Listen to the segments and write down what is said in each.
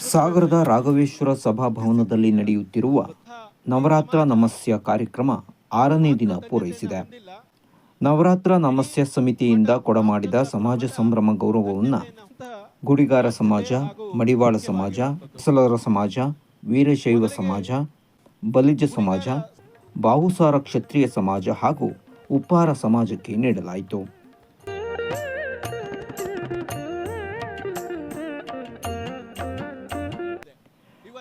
ಸಾಗರದ ರಾಘವೇಶ್ವರ ಸಭಾಭವನದಲ್ಲಿ ನಡೆಯುತ್ತಿರುವ ನವರಾತ್ರ ನಮಸ್ಯ ಕಾರ್ಯಕ್ರಮ ಆರನೇ ದಿನ ಪೂರೈಸಿದೆ. ನವರಾತ್ರ ನಮಸ್ಯ ಸಮಿತಿಯಿಂದ ಕೊಡಮಾಡಿದ ಸಮಾಜ ಸಂಭ್ರಮ ಗೌರವವನ್ನು ಗುಡಿಗಾರ ಸಮಾಜ, ಮಡಿವಾಳ ಸಮಾಜ ಸಲರ ಸಮಾಜ, ವೀರಶೈವ ಸಮಾಜ, ಬಲಿಜ ಸಮಾಜ, ಬಾಹುಸಾರ ಕ್ಷತ್ರಿಯ ಸಮಾಜ ಹಾಗೂ ಉಪ್ಪಾರ ಸಮಾಜಕ್ಕೆ ನೀಡಲಾಯಿತು.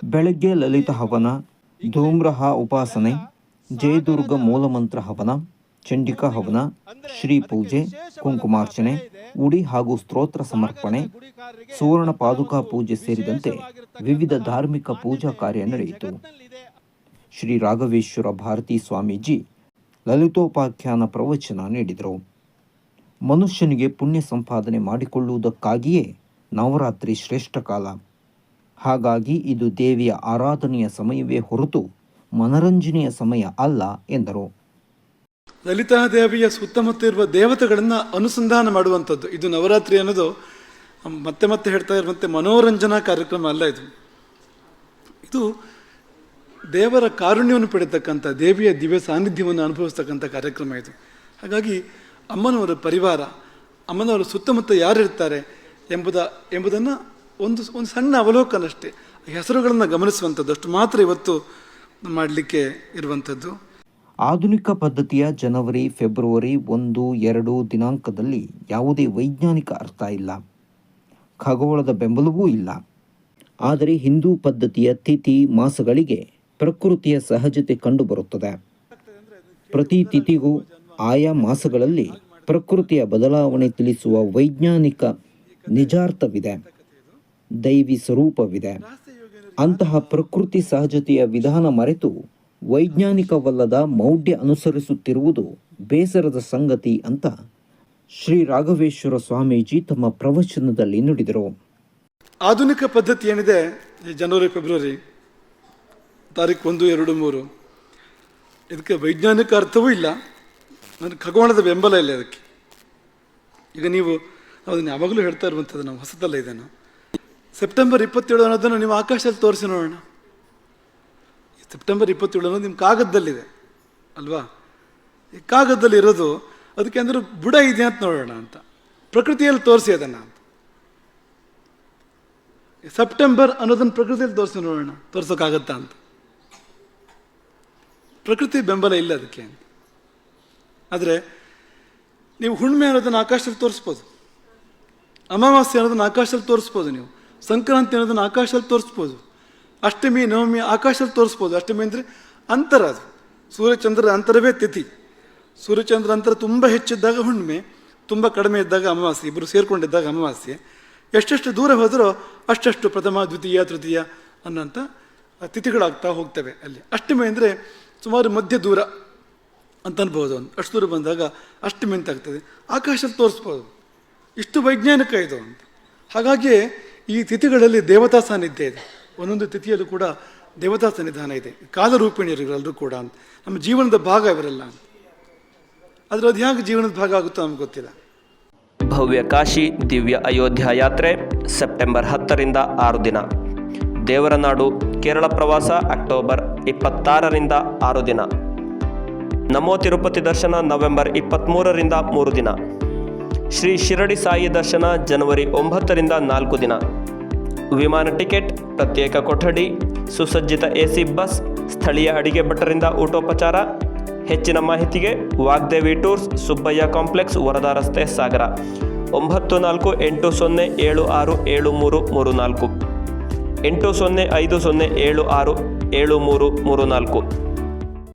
ಬೆಳಗ್ಗೆ ಲಲಿತ ಹವನ, ಧೂಮ್ರಹ ಉಪಾಸನೆ, ಜಯದುರ್ಗ ಮೂಲಮಂತ್ರ ಹವನ, ಚಂಡಿಕಾ ಹವನ, ಶ್ರೀ ಪೂಜೆ, ಕುಂಕುಮಾರ್ಚನೆ, ಉಡಿ ಹಾಗೂ ಸ್ತೋತ್ರ ಸಮರ್ಪಣೆ, ಸುವರ್ಣ ಪಾದುಕಾ ಪೂಜೆ ಸೇರಿದಂತೆ ವಿವಿಧ ಧಾರ್ಮಿಕ ಪೂಜಾ ಕಾರ್ಯ ನಡೆಯಿತು. ಶ್ರೀ ರಾಘವೇಶ್ವರ ಭಾರತಿ ಸ್ವಾಮೀಜಿ ಲಲಿತೋಪಾಖ್ಯಾನ ಪ್ರವಚನ ನೀಡಿದರು. ಮನುಷ್ಯನಿಗೆ ಪುಣ್ಯ ಸಂಪಾದನೆ ಮಾಡಿಕೊಳ್ಳುವುದಕ್ಕಾಗಿಯೇ ನವರಾತ್ರಿ ಶ್ರೇಷ್ಠ ಕಾಲ. ಹಾಗಾಗಿ ಇದು ದೇವಿಯ ಆರಾಧನೆಯ ಸಮಯವೇ ಹೊರತು ಮನರಂಜನೆಯ ಸಮಯ ಅಲ್ಲ ಎಂದರು. ಲಲಿತಾ ದೇವಿಯ ಸುತ್ತಮುತ್ತ ಇರುವ ದೇವತೆಗಳನ್ನು ಅನುಸಂಧಾನ ಮಾಡುವಂಥದ್ದು. ಇದು ನವರಾತ್ರಿ ಅನ್ನೋದು ಮತ್ತೆ ಮತ್ತೆ ಹೇಳ್ತಾ ಇರುವಂತೆ ಮನೋರಂಜನಾ ಕಾರ್ಯಕ್ರಮ ಅಲ್ಲ ಇದು. ಇದು ದೇವರ ಕಾರುಣ್ಯವನ್ನು ಪಡೆಯತಕ್ಕಂಥ, ದೇವಿಯ ದಿವ್ಯ ಸಾನ್ನಿಧ್ಯವನ್ನು ಅನುಭವಿಸ್ತಕ್ಕಂಥ ಕಾರ್ಯಕ್ರಮ ಇದು. ಹಾಗಾಗಿ ಅಮ್ಮನವರ ಪರಿವಾರ, ಅಮ್ಮನವರ ಸುತ್ತಮುತ್ತ ಯಾರಿರ್ತಾರೆ ಎಂಬುದ, ಎಂಬುದನ್ನು ಒಂದು ಒಂದು ಸಣ್ಣ ಅವಲೋಕನ ಅಷ್ಟೇ ಹೆಸರುಗಳನ್ನು ಗಮನಿಸುವಂಥದ್ದು ಅಷ್ಟು ಮಾತ್ರ ಇವತ್ತು ಮಾಡಲಿಕ್ಕೆ ಇರುವಂಥದ್ದು. ಆಧುನಿಕ ಪದ್ಧತಿಯ ಜನವರಿ, ಫೆಬ್ರವರಿ ಒಂದು, ಎರಡು ದಿನಾಂಕದಲ್ಲಿ ಯಾವುದೇ ವೈಜ್ಞಾನಿಕ ಅರ್ಥ ಇಲ್ಲ. ಖಗೋಳದ ಬೆಂಬಲವೂ ಇಲ್ಲ. ಆದರೆ ಹಿಂದೂ ಪದ್ಧತಿಯ ತಿಥಿ ಮಾಸಗಳಿಗೆ ಪ್ರಕೃತಿಯ ಸಹಜತೆ ಕಂಡುಬರುತ್ತದೆ. ಪ್ರತಿ ತಿಥಿಗೂ ಆಯಾ ಮಾಸಗಳಲ್ಲಿ ಪ್ರಕೃತಿಯ ಬದಲಾವಣೆ ತಿಳಿಸುವ ವೈಜ್ಞಾನಿಕ ನಿಜಾರ್ಥವಿದೆ. ದೈವಿ ಸ್ವರೂಪವಿದೆ. ಅಂತಹ ಪ್ರಕೃತಿ ಸಹಜತೆಯ ವಿಧಾನ ಮರೆತು ವೈಜ್ಞಾನಿಕವಲ್ಲದ ಮೌಢ್ಯ ಅನುಸರಿಸುತ್ತಿರುವುದು ಬೇಸರದ ಸಂಗತಿ ಅಂತ ಶ್ರೀ ರಾಘವೇಶ್ವರ ಸ್ವಾಮೀಜಿ ತಮ್ಮ ಪ್ರವಚನದಲ್ಲಿ ನುಡಿದರು. ಆಧುನಿಕ ಪದ್ಧತಿ ಏನಿದೆ? ಜನವರಿ, ಫೆಬ್ರವರಿ ತಾರೀಕು ಒಂದು, ಎರಡು, ಮೂರು. ಇದಕ್ಕೆ ವೈಜ್ಞಾನಿಕ ಅರ್ಥವೂ ಇಲ್ಲ. ನನಗೆ ಖಗೋಳದ ಬೆಂಬಲ ಇಲ್ಲ ಅದಕ್ಕೆ ಈಗ ನೀವು ಅದನ್ನು ಯಾವಾಗಲೂ ಹೇಳ್ತಾ ಇರುವಂಥದ್ದು ನಾವು ಹೊಸದಲ್ಲ ಇದನ್ನು. ಸೆಪ್ಟೆಂಬರ್ ಇಪ್ಪತ್ತೇಳು ಅನ್ನೋದನ್ನು ನೀವು ಆಕಾಶದಲ್ಲಿ ತೋರಿಸಿ ನೋಡೋಣ. ಸೆಪ್ಟೆಂಬರ್ ಇಪ್ಪತ್ತೇಳು ಅನ್ನೋದು ನಿಮ್ಮ ಕಾಗದದಲ್ಲಿದೆ, ಅಲ್ವಾ? ಈ ಕಾಗದದಲ್ಲಿ ಇರೋದು ಅದಕ್ಕೆ ಅಂದ್ರೆ ಬುಡ ಇದೆ ಅಂತ ನೋಡೋಣ ಅಂತ. ಪ್ರಕೃತಿಯಲ್ಲಿ ತೋರಿಸಿ ಅದನ್ನು ಅಂತ. ಸೆಪ್ಟೆಂಬರ್ ಅನ್ನೋದನ್ನು ಪ್ರಕೃತಿಯಲ್ಲಿ ತೋರಿಸಿ ನೋಡೋಣ. ತೋರ್ಸೋಕ್ಕಾಗತ್ತಾ ಅಂತ. ಪ್ರಕೃತಿ ಬೆಂಬಲ ಇಲ್ಲ ಅದಕ್ಕೆ ಅಂತ. ಆದರೆ ನೀವು ಹುಣ್ಣಿಮೆ ಅನ್ನೋದನ್ನು ಆಕಾಶದಲ್ಲಿ ತೋರಿಸ್ಬೋದು. ಅಮಾವಾಸ್ಯೆ ಅನ್ನೋದನ್ನು ಆಕಾಶದಲ್ಲಿ ತೋರಿಸ್ಬೋದು ನೀವು. ಸಂಕ್ರಾಂತಿ ಅನ್ನೋದನ್ನು ಆಕಾಶದಲ್ಲಿ ತೋರಿಸ್ಬೋದು. ಅಷ್ಟಮಿ, ನವಮಿ ಆಕಾಶದಲ್ಲಿ ತೋರಿಸ್ಬೋದು. ಅಷ್ಟಮಿ ಅಂದರೆ ಅಂತರ ಅದು. ಸೂರ್ಯಚಂದ್ರರ ಅಂತರವೇ ತಿಥಿ. ಸೂರ್ಯಚಂದ್ರ ಅಂತರ ತುಂಬ ಹೆಚ್ಚಿದ್ದಾಗ ಹುಣ್ಣಿಮೆ, ತುಂಬ ಕಡಿಮೆ ಇದ್ದಾಗ ಅಮಾವಾಸ್ಯೆ ಇಬ್ಬರು ಸೇರಿಕೊಂಡಿದ್ದಾಗ ಅಮಾವಾಸ್ಯೆ. ಎಷ್ಟೆಷ್ಟು ದೂರ ಹೋದರೂ ಅಷ್ಟಷ್ಟು ಪ್ರಥಮ, ದ್ವಿತೀಯ, ತೃತೀಯ ಅನ್ನೋಂಥ ತಿಥಿಗಳಾಗ್ತಾ ಹೋಗ್ತವೆ ಅಲ್ಲಿ. ಅಷ್ಟಮಿ ಅಂದರೆ ಸುಮಾರು ಮಧ್ಯ ದೂರ ಅಂತ ಅನ್ಬೋದು ಒಂದು ಅಷ್ಟು ದೂರ ಬಂದಾಗ ಅಷ್ಟಮಿ ಅಂತ ಆಗ್ತದೆ. ಆಕಾಶದಲ್ಲಿ ತೋರಿಸ್ಬೋದು. ಇಷ್ಟು ವೈಜ್ಞಾನಿಕ ಇದು ಅಂತ. ಹಾಗಾಗಿ ಈ ತಿಥಿಗಳಲ್ಲಿ ದೇವತಾ ಸಾನ್ನಿಧ್ಯ ಇದೆ. ಒಂದೊಂದು ತಿಥಿಯಲ್ಲೂ ಕೂಡ ದೇವತಾ ಸನ್ನಿಧಾನ ಇದೆ. ಕಾಲರೂಪಿಣಿಯರು ಇವರೆಲ್ಲರೂ ಕೂಡ ನಮ್ಮ ಜೀವನದ ಭಾಗ ಇವರೆಲ್ಲ ಆದರೆ ಅದು ಹೇಗೆ ಜೀವನದ ಭಾಗ ಆಗುತ್ತೋ ನಮ್ಗೆ ಗೊತ್ತಿಲ್ಲ. ಭವ್ಯ ಕಾಶಿ ದಿವ್ಯ ಅಯೋಧ್ಯ ಯಾತ್ರೆ ಸೆಪ್ಟೆಂಬರ್ ಹತ್ತರಿಂದ ಆರು ದಿನ. ದೇವರನಾಡು ಕೇರಳ ಪ್ರವಾಸ ಅಕ್ಟೋಬರ್ ಇಪ್ಪತ್ತಾರರಿಂದ ಆರು ದಿನ. ನಮೋ ತಿರುಪತಿ ದರ್ಶನ ನವೆಂಬರ್ ಇಪ್ಪತ್ತ್ಮೂರರಿಂದ ಮೂರು ದಿನ. ಶ್ರೀ ಶಿರಡಿ ಸಾಯಿ ದರ್ಶನ ಜನವರಿ ಒಂಬತ್ತರಿಂದ ನಾಲ್ಕು ದಿನ. ವಿಮಾನ ಟಿಕೆಟ್, ಪ್ರತ್ಯೇಕ ಕೊಠಡಿ, ಸುಸಜ್ಜಿತ ಎಸಿ ಬಸ್, ಸ್ಥಳೀಯ ಅಡಿಗೆ ಭಟ್ಟರಿಂದ ಊಟೋಪಚಾರ. ಹೆಚ್ಚಿನ ಮಾಹಿತಿಗೆ ವಾಗ್ದೇವಿ ಟೂರ್ಸ್, ಸುಬ್ಬಯ್ಯ ಕಾಂಪ್ಲೆಕ್ಸ್, ವರದಾ ರಸ್ತೆ, ಸಾಗರ. ಒಂಬತ್ತು ನಾಲ್ಕು ಎಂಟು ಸೊನ್ನೆ ಏಳು ಆರು ಏಳು ಮೂರು ಮೂರು ನಾಲ್ಕು. ಎಂಟು ಸೊನ್ನೆ ಐದು ಸೊನ್ನೆ ಏಳು ಆರು ಏಳು ಮೂರು ಮೂರು ನಾಲ್ಕು.